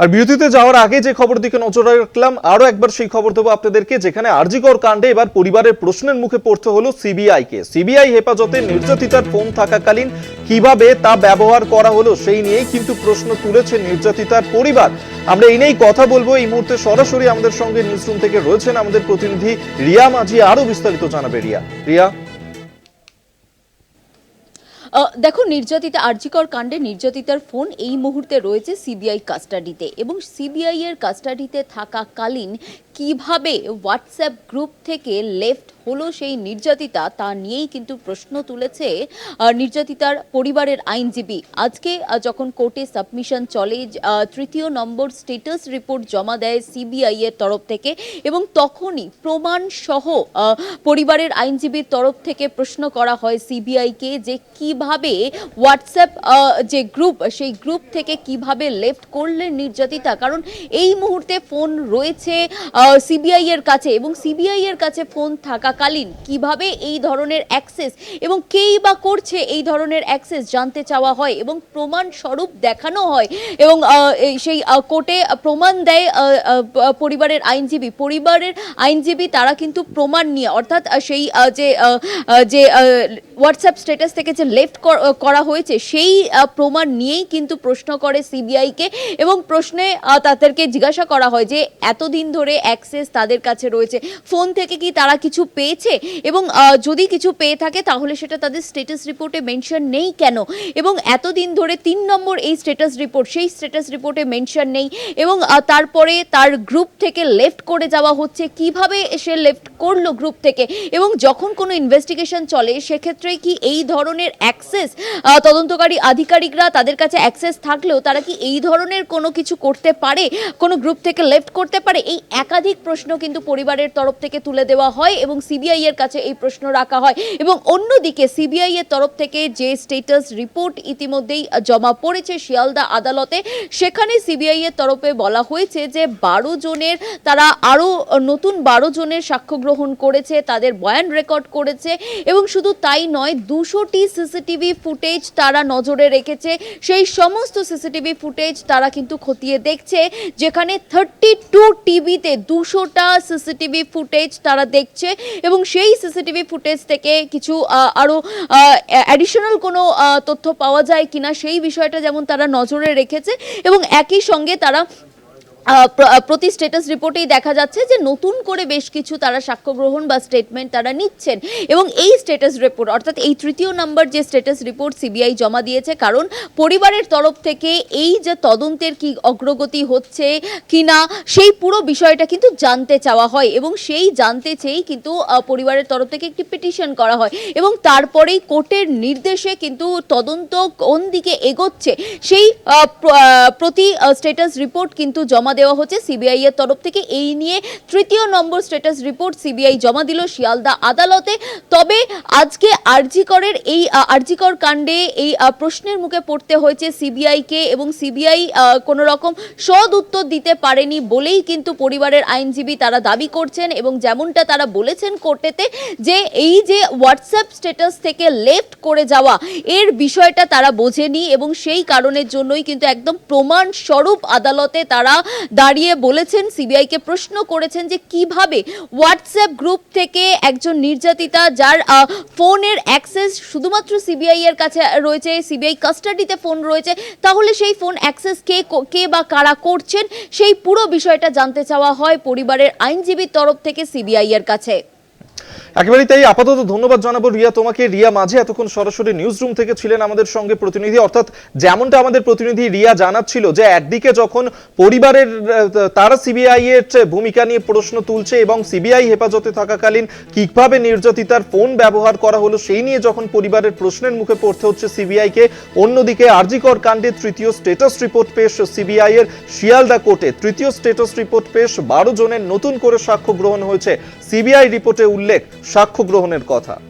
আর বিরতিতে যাওয়ার আগে যে খবর দিকে নজর রাখলাম, আরও একবার সেই খবর দেবো আপনাদেরকে, যেখানে আরজিকর কাণ্ডে এবার পরিবারের প্রশ্নের মুখে পড়তে হলো সিবিআই কে সিবিআই হেফাজতে নির্যাতিতার ফোন থাকাকালীন কীভাবে তা ব্যবহার করা হলো সেই নিয়েই কিন্তু প্রশ্ন তুলেছে নির্যাতিতার পরিবার। আমরা এই নিয়েই কথা বলব। এই মুহূর্তে সরাসরি আমাদের সঙ্গে নিউজরুম থেকে রয়েছেন আমাদের প্রতিনিধি রিয়া মাঝি, আরও বিস্তারিত জানাবে রিয়া। রিয়া? দেখো, নির্যাতিতা, আর্জিকর কাণ্ডে নির্যাতিতার ফোন এই মুহূর্তে রয়েছে সিবিআই কাস্টাডিতে এবং সিবিআই এর কাস্টাডিতে থাকাকালীন কীভাবে হোয়াটসঅ্যাপ গ্রুপ থেকে লেফট হলো সেই নির্যাতিতা তা নিয়েই কিন্তু প্রশ্ন তুলেছে নির্যাতিতার পরিবারের আইনজীবী। আজকে যখন কোর্টে সাবমিশন চলে তৃতীয় নম্বর স্টেটাস রিপোর্ট জমা দেয় সিবিআই এর তরফ থেকে এবং তখনই প্রমাণ সহ পরিবারের আইনজীবীর তরফ থেকে প্রশ্ন করা হয় সিবিআইকে যে কীভাবে হোয়াটসঅ্যাপ যে গ্রুপ সেই গ্রুপ থেকে কীভাবে লেফট করলেন নির্যাতিতা। কারণ এই মুহূর্তে ফোন রয়েছে সিবিআই এর কাছে এবং সিবিআই এর কাছে ফোন থাকাকালীন কীভাবে এই ধরনের অ্যাক্সেস এবং কেই বা করছে এই ধরনের অ্যাক্সেস জানতে চাওয়া হয় এবং প্রমাণ স্বরূপ দেখানো হয় এবং সেই কোর্টে প্রমাণ দেয় পরিবারের আইনজীবী। পরিবারের আইনজীবী তারা কিন্তু প্রমাণ নিয়ে, অর্থাৎ সেই যে যে হোয়াটসঅ্যাপ স্ট্যাটাস থেকে যে লেফট করা হয়েছে, সেই প্রমাণ নিয়েই কিন্তু প্রশ্ন করে সিবিআইকে এবং প্রশ্নে তাদেরকে জিজ্ঞাসা করা হয় যে এতদিন ধরে অ্যাক্সেস তাদের কাছে রয়েছে ফোন থেকে কি তারা কিছু পেয়েছে? এবং যদি কিছু পেয়ে থাকে তাহলে সেটা তাদের স্ট্যাটাস রিপোর্টে মেনশন নেই কেন? এবং এতদিন ধরে তিন নম্বর এই স্ট্যাটাস রিপোর্ট সেই স্ট্যাটাস রিপোর্টে মেনশন নেই এবং তারপরে তার গ্রুপ থেকে লেফট করে যাওয়া হচ্ছে, কীভাবে সে লেফট করল গ্রুপ থেকে? এবং যখন কোনো ইনভেস্টিগেশন চলে, সেক্ষেত্রে কি এই ধরনের অ্যাক্সেস তদন্তকারী আধিকারিকরা তাদের কাছে অ্যাক্সেস থাকলেও তারা কি এই ধরনের কোনো কিছু করতে পারে, কোনো গ্রুপ থেকে লেফট করতে পারে? এই একাধিক প্রশ্ন কিন্তু পরিবারের তরফ থেকে তুলে দেওয়া হয় এবং সিবিআই এর কাছে এই প্রশ্ন রাখা হয়। এবং অন্যদিকে সিবিআই এর তরফ থেকে যে স্টেটাস রিপোর্ট ইতিমধ্যেই জমা পড়েছে শিয়ালদা আদালতে, সেখানে সিবিআই এর তরফে বলা হয়েছে যে বারো জনের, তারা আরও নতুন বারো জনের সাক্ষ্য গ্রহণ করেছে, তাদের বয়ান রেকর্ড করেছে এবং শুধু তাই নয় দুশোটি সিসিটিভি ফুটেজ তারা নজরে রেখেছে। সেই সমস্ত সিসিটিভি ফুটেজ তারা কিন্তু খতিয়ে দেখছে, যেখানে থার্টি টু টিভিতে দুশোটা সিসিটিভি ফুটেজ তারা দেখছে এবং সেই সিসিটিভি ফুটেজ থেকে কিছু আরও অ্যাডিশনাল কোনো তথ্য পাওয়া যায় কিনা সেই বিষয়টা যেমন তারা নজরে রেখেছে এবং একই সঙ্গে তারা প্রতি স্টেটাস রিপোর্টেই দেখা যাচ্ছে যে নতুন করে বেশ কিছু তারা সাক্ষ্য গ্রহণ বা স্টেটমেন্ট তারা নিচ্ছেন। এবং এই স্টেটাস রিপোর্ট অর্থাৎ এই তৃতীয় নম্বর যে স্টেটাস রিপোর্ট সিবিআই জমা দিয়েছে, কারণ পরিবারের তরফ থেকে এই যে তদন্তের কি অগ্রগতি হচ্ছে কিনা, সেই পুরো বিষয়টা কিন্তু জানতে চাওয়া হয়। এবং সেই জানতে চেয়েই কিন্তু পরিবারের তরফ থেকে একটি পিটিশন করা হয়। এবং তারপরেই কোর্টের নির্দেশে কিন্তু তদন্ত কোন দিকে এগোচ্ছে, সেই প্রতি স্টেটাস রিপোর্ট কিন্তু জমা দেওয়া হচ্ছে। সিবিআই এর তরফ থেকে এই নিয়ে তৃতীয় নম্বর স্ট্যাটাস রিপোর্ট সিবিআই জমা দিল শিয়ালদা আদালতে। তবে আজকে আরজিকরের এই আরজিকর কাণ্ডে এই প্রশ্নের মুখে পড়তে হয়েছে সিবিআইকে এবং সিবিআই কোনো রকম সদ উত্তর দিতে পারেনি বলেই কিন্তু পরিবারের আইনজীবী তারা দাবি করছেন এবং যেমনটা তারা বলেছেন কোর্টেতে যে এই যে হোয়াটসঅ্যাপ স্ট্যাটাস থেকে লেফট করে যাওয়া এর বিষয়টা তারা বোঝেনি এবং সেই কারণের জন্যই কিন্তু একদম প্রমাণ স্বরূপ আদালতে তারা দাঁড়িয়ে বলেছেন, সিবিআইকে প্রশ্ন করেছেন যে কীভাবে হোয়াটসঅ্যাপ গ্রুপ থেকে একজন নির্যাতিতা যার ফোনের অ্যাক্সেস শুধুমাত্র সিবিআই এর কাছে রয়েছে, সিবিআই কাস্টাডিতে ফোন রয়েছে, তাহলে সেই ফোন অ্যাক্সেস কে কে বা কারা করছেন? সেই পুরো বিষয়টা জানতে চাওয়া হয় পরিবারের আইনজীবীর তরফ থেকে সিবিআই এর কাছে। একেবারেই তাই। আপাতত ধন্যবাদ জানাব রিয়া তোমাকে। রিয়া মাঝে এতক্ষণ সরাসরি নিউজ রুম থেকে ছিলেন আমাদের সঙ্গে প্রতিনিধি। অর্থাৎ যেমনটা আমাদের প্রতিনিধি রিয়া জানাচ্ছিল যে, একদিকে যখন পরিবারের, তারা সিবিআই এর ভূমিকা নিয়ে প্রশ্ন তুলছে এবং সিবিআই হেফাজতে থাকাকালীন কীভাবে নির্যাতিতার ফোন ব্যবহার করা হলো, সেই নিয়ে যখন পরিবারের প্রশ্নের মুখে পড়তে হচ্ছে সিবিআই কে, অন্যদিকে আরজিকর কাণ্ডে তৃতীয় স্টেটাস রিপোর্ট পেশ সিবিআই এর শিয়ালদা কোর্টে। তৃতীয় স্টেটাস রিপোর্ট পেশ বারো জনের নতুন করে সাক্ষ্য গ্রহণ হয়েছে। সিবিআই রিপোর্টে উল্লেখ সাক্ষ্য গ্রহণের কথা।